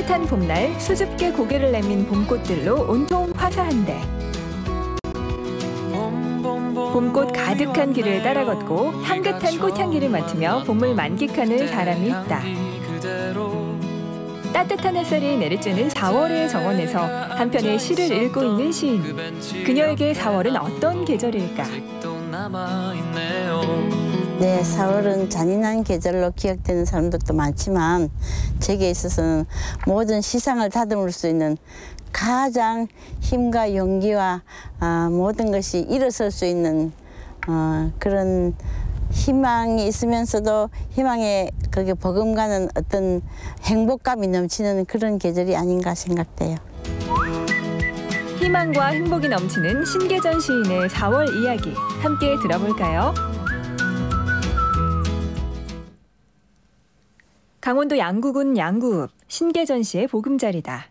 따뜻한 봄날 수줍게 고개를 내민 봄꽃들로 온통 화사한데 봄꽃 가득한 길을 따라 걷고 향긋한 꽃향기를 맡으며 봄을 만끽하는 사람이 있다. 따뜻한 햇살이 내리쬐는 4월의 정원에서 한편의 시를 읽고 있는 시인. 그녀에게 4월은 어떤 계절일까? 네, 4월은 잔인한 계절로 기억되는 사람들도 많지만 제게 있어서는 모든 시상을 다듬을 수 있는 가장 힘과 용기와 아, 모든 것이 일어설 수 있는 어, 그런 희망이 있으면서도 희망에 그게 버금가는 어떤 행복감이 넘치는 그런 계절이 아닌가 생각돼요. 희망과 행복이 넘치는 신계전 시인의 4월 이야기 함께 들어볼까요? 강원도 양구군 양구읍 신계전 씨의 보금자리다.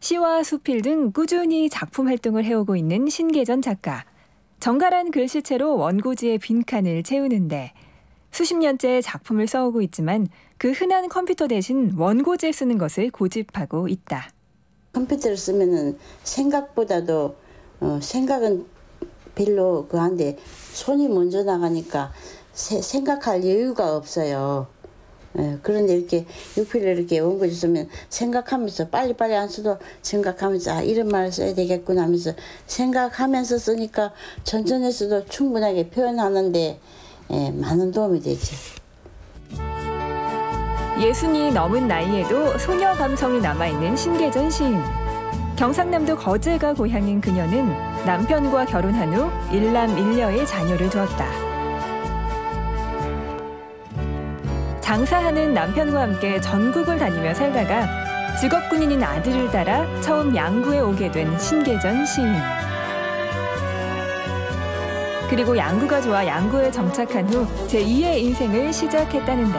시와 수필 등 꾸준히 작품 활동을 해오고 있는 신계전 작가. 정갈한 글씨체로 원고지의 빈칸을 채우는데 수십 년째 작품을 써오고 있지만 그 흔한 컴퓨터 대신 원고지에 쓰는 것을 고집하고 있다. 컴퓨터를 쓰면은 생각보다도 어, 생각은 별로 그한데 손이 먼저 나가니까 세, 생각할 여유가 없어요. 예, 그런데 이렇게 유필을 이렇게 원고지 쓰면 생각하면서 빨리빨리 안 써도 생각하면서 아, 이런 말을 써야 되겠구나 하면서 생각하면서 쓰니까 천천히 써도 충분하게 표현하는데 예, 많은 도움이 되죠. 예순이 넘은 나이에도 소녀 감성이 남아있는 신계전 시인. 경상남도 거제가 고향인 그녀는 남편과 결혼한 후 일남 일녀의 자녀를 두었다. 장사하는 남편과 함께 전국을 다니며 살다가 직업 군인인 아들을 따라 처음 양구에 오게 된 신계전 시인. 그리고 양구가 좋아 양구에 정착한 후 제2의 인생을 시작했다는데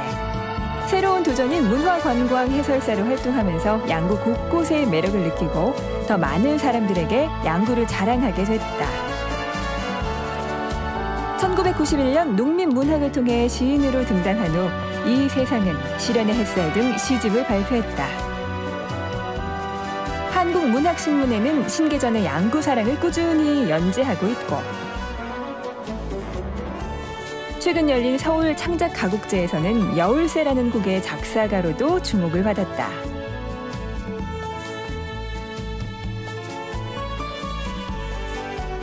새로운 도전인 문화관광 해설사로 활동하면서 양구 곳곳의 매력을 느끼고 더 많은 사람들에게 양구를 자랑하게 됐다. 1991년 농민문학을 통해 시인으로 등단한 후 이 세상은 시련의 햇살 등 시집을 발표했다. 한국문학신문에는 신계전의 양구 사랑을 꾸준히 연재하고 있고 최근 열린 서울 창작 가곡제에서는 여울새라는 곡의 작사가로도 주목을 받았다.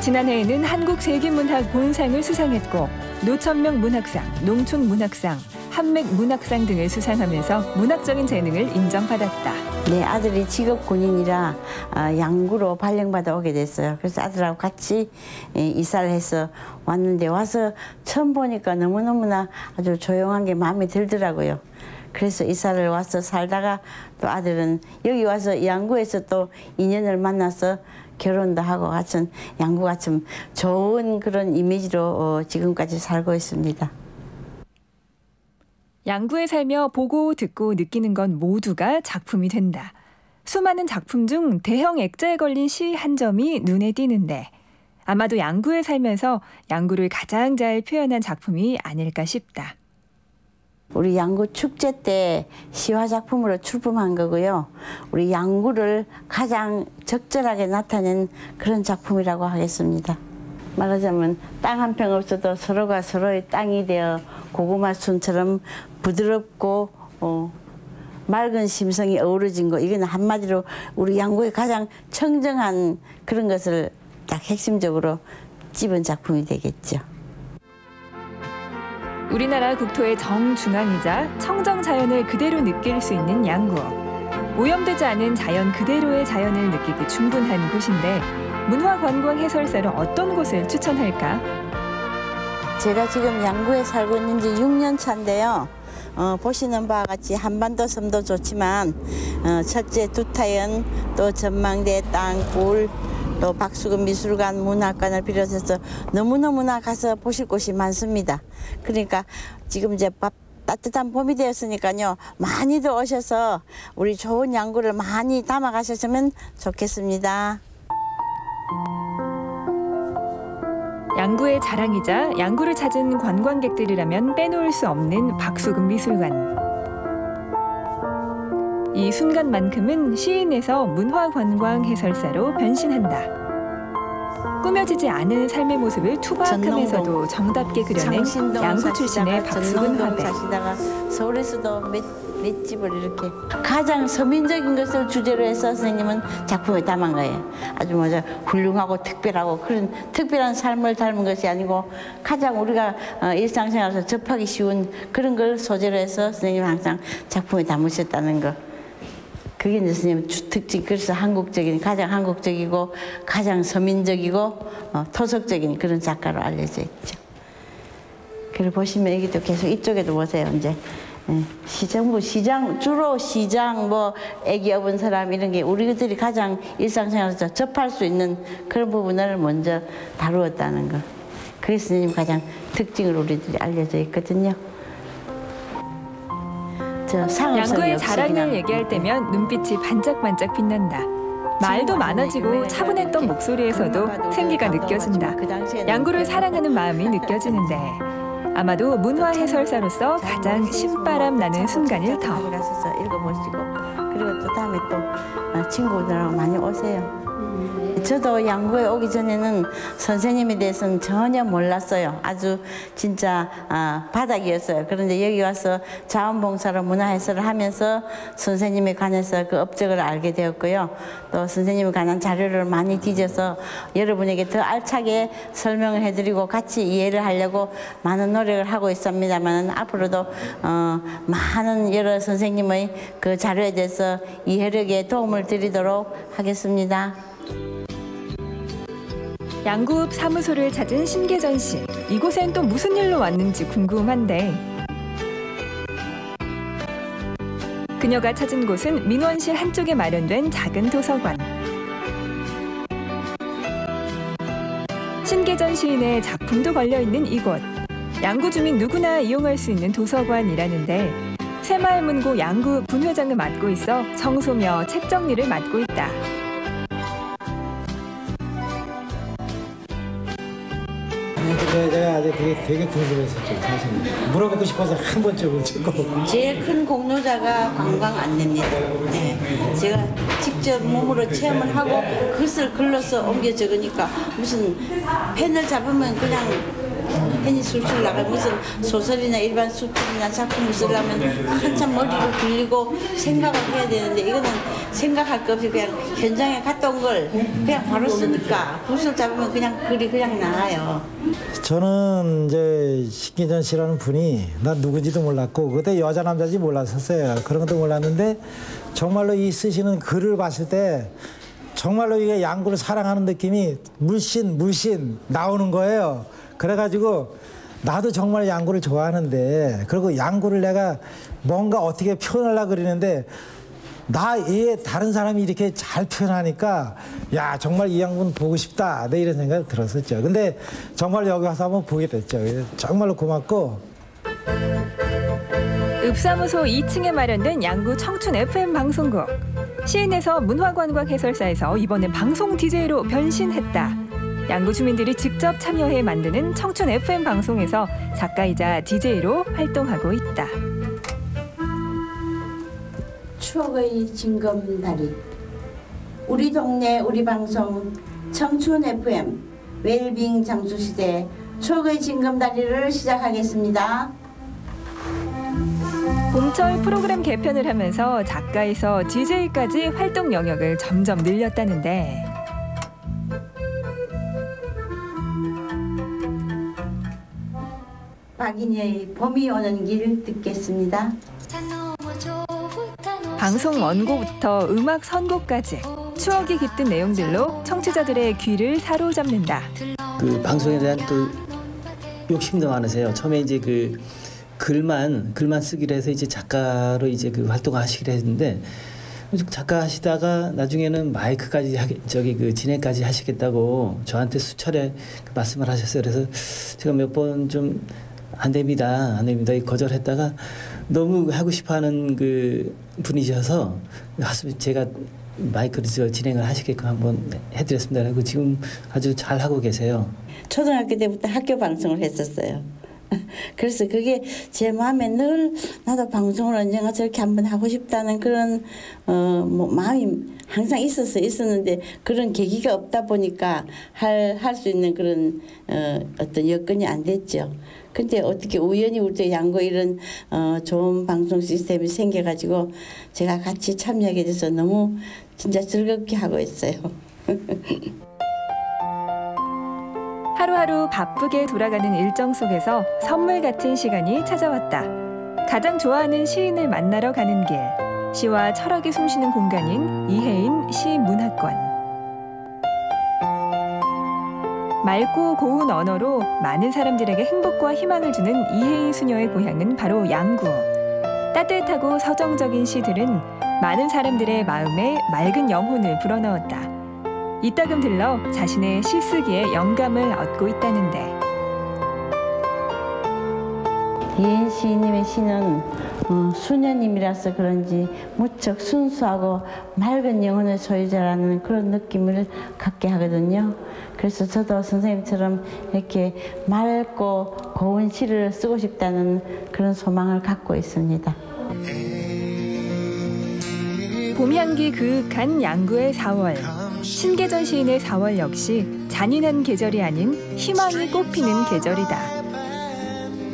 지난해에는 한국 세계문학 본상을 수상했고 노천명 문학상, 농촌문학상, 한맥 문학상 등을 수상하면서 문학적인 재능을 인정받았다. 내 아들이 직업 군인이라 아, 양구로 발령받아 오게 됐어요. 그래서 아들하고 같이 예, 이사를 해서 왔는데 와서 처음 보니까 너무너무나 아주 조용한 게 마음에 들더라고요. 그래서 이사를 와서 살다가 또 아들은 여기 와서 양구에서 또 인연을 만나서 결혼도 하고 하여튼 양구가 참 좋은 그런 이미지로 어, 지금까지 살고 있습니다. 양구에 살며 보고 듣고 느끼는 건 모두가 작품이 된다. 수많은 작품 중 대형 액자에 걸린 시 한 점이 눈에 띄는데 아마도 양구에 살면서 양구를 가장 잘 표현한 작품이 아닐까 싶다. 우리 양구 축제 때 시화 작품으로 출품한 거고요. 우리 양구를 가장 적절하게 나타낸 그런 작품이라고 하겠습니다. 말하자면 땅 한 평 없어도 서로가 서로의 땅이 되어 고구마 순처럼 부드럽고 어, 맑은 심성이 어우러진 거 이건 한마디로 우리 양구의 가장 청정한 그런 것을 딱 핵심적으로 집은 작품이 되겠죠. 우리나라 국토의 정중앙이자 청정 자연을 그대로 느낄 수 있는 양구. 오염되지 않은 자연 그대로의 자연을 느끼기 충분한 곳인데 문화 관광 해설사로 어떤 곳을 추천할까? 제가 지금 양구에 살고 있는 지 6년 차인데요. 어, 보시는 바와 같이 한반도 섬도 좋지만 어, 첫째 두타연 또 전망대 땅굴 또 박수근 미술관 문학관을 비롯해서 너무너무나 가서 보실 곳이 많습니다. 그러니까 지금 이제 밥 따뜻한 봄이 되었으니까요. 많이들 오셔서 우리 좋은 양구를 많이 담아 가셨으면 좋겠습니다. 양구의 자랑이자 양구를 찾은 관광객들이라면 빼놓을 수 없는 박수금 미술관. 이 순간만큼은 시인에서 문화관광 해설사로 변신한다. 꾸며지지 않은 삶의 모습을 투박하면서도 정답게 그려낸 양구 출신의 박수근 화백. 서울에서도 몇, 몇 집을 이렇게 가장 서민적인 것을 주제로 해서 선생님은 작품에 담은 거예요. 아주 뭐죠 훌륭하고 특별하고 그런 특별한 삶을 닮은 것이 아니고 가장 우리가 어, 일상생활에서 접하기 쉬운 그런 걸 소재로 해서 선생님 항상 작품에 담으셨다는 거. 그게 이제 선생님 주- 특징 그래서 한국적인 가장 한국적이고 가장 서민적이고 어, 토속적인 그런 작가로 알려져 있죠. 그걸 보시면 여기도 계속 이쪽에도 보세요. 이제 예, 시장 뭐 시장 주로 시장 뭐 애기 업은 사람 이런 게 우리들이 가장 일상생활에서 접할 수 있는 그런 부분을 먼저 다루었다는 거. 그게 스님 가장 특징으로 우리들이 알려져 있거든요. 저 양구의 자랑을 얘기할 때면 눈빛이 반짝반짝 빛난다. 말도 많아지고 차분했던 목소리에서도 생기가 느껴진다. 양구를 사랑하는 마음이 느껴지는데 아마도 문화 해설사로서 가장 신바람 나는 순간일 터. 그리고 또 다음에 또 어, 친구들하고 많이 오세요. 저도 양구에 오기 전에는 선생님에 대해서는 전혀 몰랐어요. 아주 진짜 아, 바닥이었어요. 그런데 여기 와서 자원봉사로 문화해설을 하면서 선생님에 관해서 그 업적을 알게 되었고요. 또 선생님에 관한 자료를 많이 뒤져서 여러분에게 더 알차게 설명을 해드리고 같이 이해를 하려고 많은 노력을 하고 있습니다만 앞으로도 어, 많은 여러 선생님의 그 자료에 대해서 이해력에 도움을 드리도록 하겠습니다. 양구읍 사무소를 찾은 신계전 씨. 이곳엔 또 무슨 일로 왔는지 궁금한데. 그녀가 찾은 곳은 민원실 한쪽에 마련된 작은 도서관. 신계전 시인의 작품도 걸려 있는 이곳. 양구 주민 누구나 이용할 수 있는 도서관이라는데 새마을문고 양구 분회장을 맡고 있어 청소며 책 정리를 맡고 있다. 제가, 제가 아주 그게 되게 궁금했었죠, 사실. 물어보고 싶어서 한 번쯤은 찍고. 제일 큰 공로자가 관광 안내입니다. 네. 제가 직접 몸으로 체험을 하고 그것을 글로써 옮겨 적으니까 무슨 펜을 잡으면 그냥 펜이 술술 나가 무슨 소설이나 일반 수필이나 작품을 쓰려면 한참 머리를 굴리고 생각을 해야 되는데 이거는 생각할 것 없이 그냥 현장에 갔다 온 걸 그냥 바로 쓰니까 붓을 잡으면 그냥 글이 그냥 나와요. 저는 이제 신기전 씨라는 분이 난 누군지도 몰랐고 그때 여자 남자인지 몰랐었어요. 그런 것도 몰랐는데 정말로 이 쓰시는 글을 봤을 때 정말로 이게 양구를 사랑하는 느낌이 물씬 물씬 나오는 거예요. 그래가지고 나도 정말 양구를 좋아하는데 그리고 양구를 내가 뭔가 어떻게 표현하려고 그러는데 나얘 다른 사람이 이렇게 잘 표현하니까 야 정말 이 양분 보고 싶다 내 이런 생각이 들었었죠 근데 정말 여기 와서 한번 보게 됐죠 정말로 고맙고 읍사무소 2층에 마련된 양구 청춘 FM 방송국. 시인에서 문화관광 해설사에서 이번에 방송 DJ로 변신했다. 양구 주민들이 직접 참여해 만드는 청춘 FM 방송에서 작가이자 DJ로 활동하고 있다. 추억의 징검다리 우리 동네 우리 방송 청춘 FM 웰빙 장수시대 추억의 징검다리를 시작하겠습니다. 봄철 프로그램 개편을 하면서 작가에서 DJ까지 활동 영역을 점점 늘렸다는데 박인희의 봄이 오는 길 듣겠습니다. 방송 원고부터 음악 선곡까지 추억이 깃든 내용들로 청취자들의 귀를 사로잡는다. 그 방송에 대한 또 욕심도 많으세요. 처음에 이제 그 글만 글만 쓰기로 해서 이제 작가로 이제 그 활동을 하시기로 했는데 작가 하시다가 나중에는 마이크까지 하기 저기 그 진행까지 하시겠다고 저한테 수차례 그 말씀을 하셨어요. 그래서 제가 몇 번 좀 안 됩니다, 안 됩니다 거절했다가 너무 하고 싶어 하는 그 분이셔서 제가 마이크를 저 진행을 하시게끔 한번 해드렸습니다. 그리고 지금 아주 잘 하고 계세요. 초등학교 때부터 학교 방송을 했었어요. 그래서 그게 제 마음에 늘 나도 방송을 언젠가 저렇게 한번 하고 싶다는 그런 어, 뭐 마음이 항상 있었어 있었는데 그런 계기가 없다 보니까 할 할 수 있는 그런 어, 어떤 여건이 안 됐죠. 근데 어떻게 우연히 우리 또 양고 이런 어, 좋은 방송 시스템이 생겨가지고 제가 같이 참여하게 돼서 너무 진짜 즐겁게 하고 있어요. 하루하루 바쁘게 돌아가는 일정 속에서 선물 같은 시간이 찾아왔다. 가장 좋아하는 시인을 만나러 가는 길. 시와 철학이 숨쉬는 공간인 이혜인 시문학관. 맑고 고운 언어로 많은 사람들에게 행복과 희망을 주는 이혜인 수녀의 고향은 바로 양구. 따뜻하고 서정적인 시들은 많은 사람들의 마음에 맑은 영혼을 불어넣었다. 이따금 들러 자신의 시쓰기에 영감을 얻고 있다는데 이인 시인님의 시는 어, 수녀님이라서 그런지 무척 순수하고 맑은 영혼의 소유자라는 그런 느낌을 갖게 하거든요. 그래서 저도 선생님처럼 이렇게 맑고 고운 시를 쓰고 싶다는 그런 소망을 갖고 있습니다. 봄향기 그윽한 양구의 4월 신계전 시인의 4월 역시 잔인한 계절이 아닌 희망이 꽃피는 계절이다.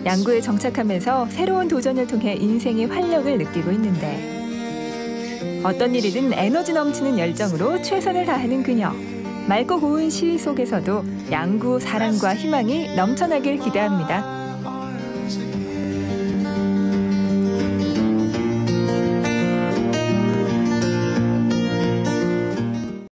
양구에 정착하면서 새로운 도전을 통해 인생의 활력을 느끼고 있는데 어떤 일이든 에너지 넘치는 열정으로 최선을 다하는 그녀. 맑고 고운 시 속에서도 양구 사랑과 희망이 넘쳐나길 기대합니다.